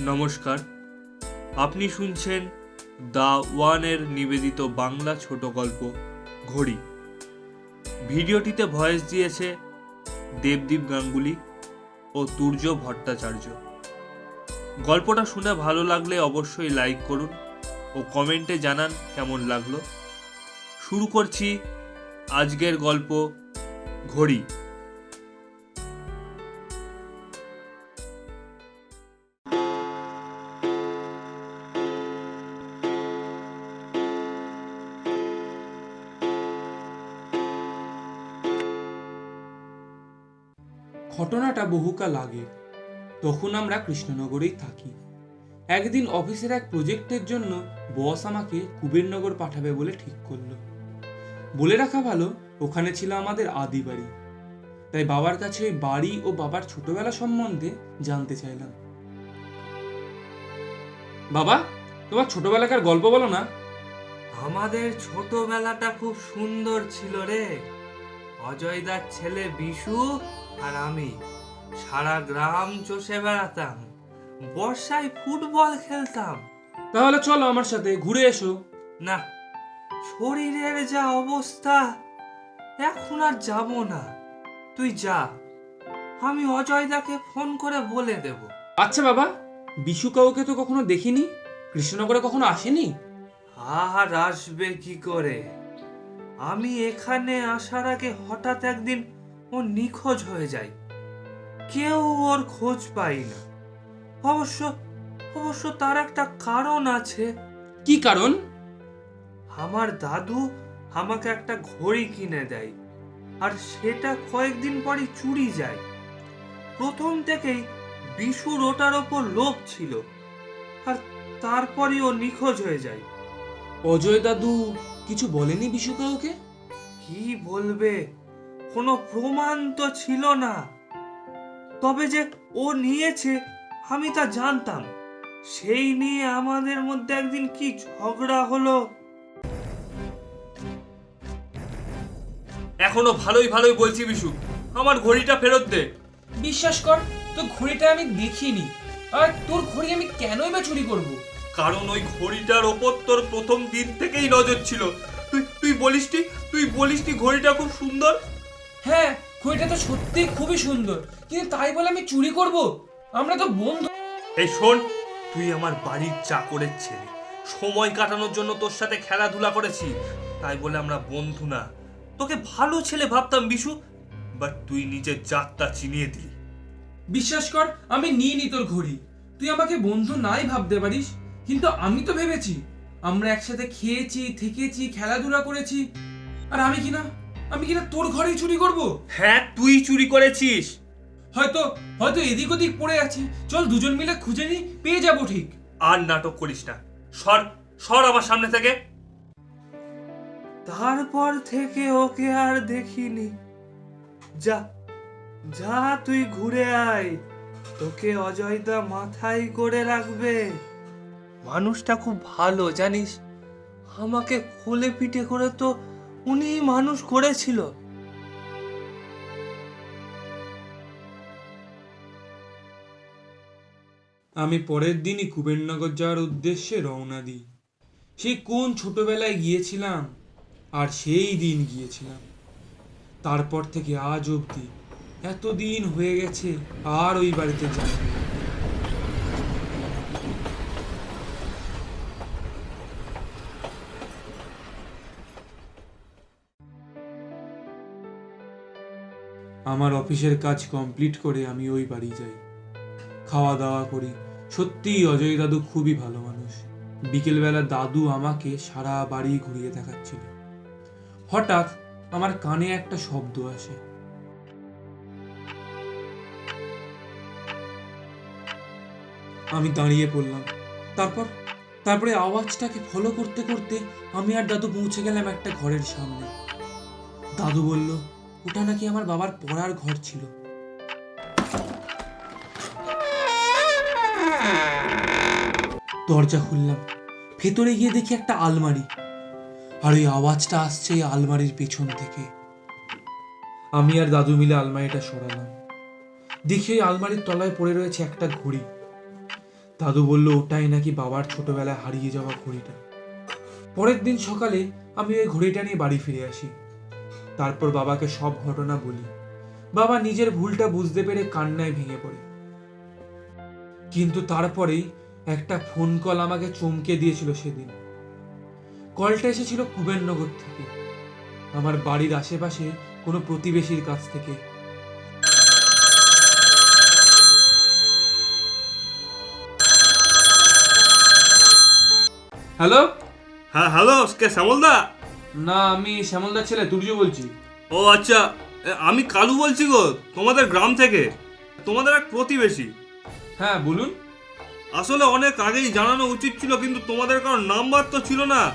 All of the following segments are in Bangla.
নমস্কার। আপনি শুনছেন দ্য ওয়ানের নিবেদিত বাংলা ছোট গল্প, ঘড়ি। ভিডিওটিতে ভয়েস দিয়েছে দেবদীপ গাঙ্গুলি ও তুর্য ভট্টাচার্য। গল্পটা শুনে ভালো লাগলে অবশ্যই লাইক করুন ও কমেন্টে জানান কেমন লাগল। শুরু করছি আজকের গল্প, ঘড়ি। ঘটনাটা বহুকাল আগের তখন আমরা কৃষ্ণনগরেই থাকি। একদিন অফিসের এক প্রজেক্টের জন্য বস আমাকে কুবেরনগর পাঠাবে বলে ঠিক করল। বলে রাখা ভালো, ওখানে ছিল আমাদের আদি বাড়ি। তাই বাবার কাছে ওই বাড়ি ও বাবার ছোটবেলা সম্বন্ধে জানতে চাইলাম। বাবা, তোমার ছোটবেলাকার গল্প বলো না। আমাদের ছোটবেলাটা খুব সুন্দর ছিল রে। অজয়দার ছেলে বিশু আর আমি সারা গ্রাম চষে বেড়াতাম বর্ষায় ফুটবল খেলতাম। তাহলে চলো আমার সাথে ঘুরে এসো। না শরীরের যা অবস্থা এখন আর যাব না। তুই যা আমি অজয়দাকে ফোন করে বলে দেব। আচ্ছা বাবা বিশু কাউকে তো কখনো দেখিনি? কৃষ্ণনগরে কখনো আসেনি? আর আসবে কি করে? আমি এখানে আসার আগে হঠাৎ একদিন ও নিখোঁজ হয়ে যায়। কেউ ওর খোঁজ পাই না। অবশ্য অবশ্য তার একটা কারণ আছে। কি কারণ? আমার দাদু আমাকে একটা ঘড়ি কিনে দেয় আর সেটা কয়েকদিন পরই চুরি যায়। প্রথম থেকেই বিশুর ওটার ওপর লোভ ছিল আর তারপরই ও নিখোঁজ হয়ে যায়। অজয় দাদু কিছু বলেনি বিশু কাউকে কি বলবে? কোনো প্রমাণ তো ছিল না। তবে যে ও নিয়েছে আমি তা জানতাম। সেই নিয়ে আমাদের মধ্যে একদিন কি ঝগড়া হলো? এখনও ভালোই ভালোই বলছি বিশু আমার ঘড়িটা ফেরত দে। বিশ্বাস কর তোর ঘড়িটা আমি দেখিনি। আর তোর ঘড়ি আমি কেনই বা চুরি করব? কারণ ওই ঘড়িটার ওপর তোর প্রথম দিন থেকেই নজর ছিল। তুই তুই বলিসটি তুই বলিসটি ঘড়িটা খুব সুন্দর? হ্যাঁ ঘড়িটা তো সত্যি খুবই সুন্দর। কিন্তু তাই বলে আমি চুরি করব? আমরা তো বন্ধু এই শোন তুই আমার বাড়ির চাকরের ছেলে। সময় কাটানোর জন্য তোর সাথে খেলাধুলা করেছি। তাই বলে আমরা বন্ধু না। তোকে ভালো ছেলে ভাবতাম বিশু। বাট তুই নিজের জাতটা চিনিয়ে দিলি। বিশ্বাস কর আমি নিইনি তোর ঘড়ি। তুই আমাকে বন্ধু নাই ভাবতে পারিস? কিন্তু আমি তো ভেবেছি আমরা একসাথে খেয়েছি থেকেছি খেলাধুলা করেছি। আর আমি কিনা আমি কিনা তোর ঘরেই চুরি করব? হ্যাঁ তুই চুরি করেছিস। হয়তো হয়তো এদিক ওদিক পড়ে আছি। চল দুজন মিলে খুঁজে নি পেয়ে যাব ঠিক। আর নাটক করিস না। সর সর আমার সামনে থেকে। তারপর থেকে ওকে আর দেখিনি। যা যা তুই ঘুরে আয়। তোকে অজয়দা মাথায় করে রাখবে। মানুষটা খুব ভালো জানিস? আমাকে কোলে পিঠে করে তো উনি মানুষ করেছিল। আমি পরের দিনই কুবেরনগর যাওয়ার উদ্দেশ্যে রওনা দিই। সেই কোন ছোটবেলায় গিয়েছিলাম আর সেই দিন গিয়েছিলাম। তারপর থেকে আজ অবধি এতদিন হয়ে গেছে আর ওই বাড়িতে যাই আমার অফিসের কাজ কমপ্লিট করে আমি ওই বাড়ি যাই। খাওয়া দাওয়া করি। সত্যিই অজয় দাদু খুবই ভালো মানুষ। বিকেলবেলা দাদু আমাকে সারা বাড়ি ঘুরিয়ে দেখাচ্ছিল। হঠাৎ আমার কানে একটা শব্দ আসে। আমি দাঁড়িয়ে পড়লাম। তারপর, তারপরে আওয়াজটাকে ফলো করতে করতে আমি আর দাদু পৌঁছে গেলাম একটা ঘরের সামনে। দাদু বলল ওটা নাকি আমার বাবার পড়ার ঘর ছিল। দরজা খুললাম। ভেতরে গিয়ে দেখি একটা আলমারি। আর ওই আওয়াজটা আসছে আলমারির পেছন থেকে। আমি আর দাদু মিলে আলমারিটা সরালাম। দেখি ওই আলমারির তলায় পড়ে রয়েছে একটা ঘড়ি। দাদু বলল, ওটাই নাকি বাবার ছোটবেলায় হারিয়ে যাওয়া ঘড়িটা। পরের দিন সকালে আমি ওই ঘড়িটা নিয়ে বাড়ি ফিরে আসি। তারপর বাবাকে সব ঘটনা বলি। বাবা নিজের ভুলটা বুঝতে পেরে কান্নায় ভেঙে পড়ে। কিন্তু তারপরেই একটা ফোন কল আমাকে চমকে দিয়েছিল সেদিন। কলটা এসেছিল কুবেরনগর থেকে, আমার বাড়ির আশেপাশে কোনো প্রতিবেশীর কাছ থেকে। হ্যালো? হ্যাঁ হ্যালো শ্যামলদা? না আমি শ্যামলদার ছেলে তুর্য বলছি। ও আচ্ছা। আমি কালু বলছি গো তোমাদের গ্রাম থেকে। তোমাদের এক প্রতিবেশী। হ্যাঁ বলুন। আসলে অনেক আগেই জানানো উচিত ছিল কিন্তু তোমাদের কারও নাম্বার তো ছিল না।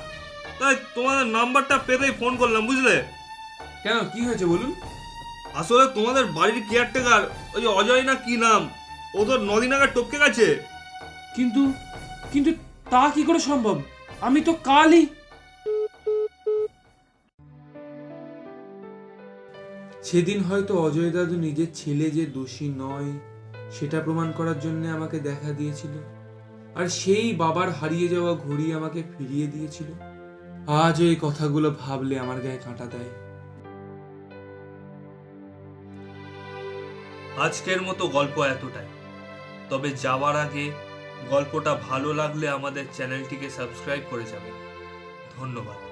তাই তোমাদের নাম্বারটা পেতেই ফোন করলাম বুঝলে? কেন কি হয়েছে বলুন? আসলে তোমাদের বাড়ির কেয়ারটেকার ওই যে অজয় না কি নাম ও তো নদিন আগে টপকে গেছে। কিন্তু কিন্তু তা কি করে সম্ভব? আমি তো কালই সেদিন হয়তো অজয় দাদু নিজের ছেলে যে দোষী নয়, সেটা প্রমাণ করার জন্য আমাকে দেখা দিয়েছিল। আর সেই বাবার হারিয়ে যাওয়া ঘড়ি আমাকে ফিরিয়ে দিয়েছিল। আজ এই কথাগুলো ভাবলে আমার গায়ে কাঁটা দেয়। আজকের মতো গল্প এতটাই। তবে যাওয়ার আগে গল্পটা ভালো লাগলে আমাদের চ্যানেলটিকে সাবস্ক্রাইব করে যাবেন। ধন্যবাদ।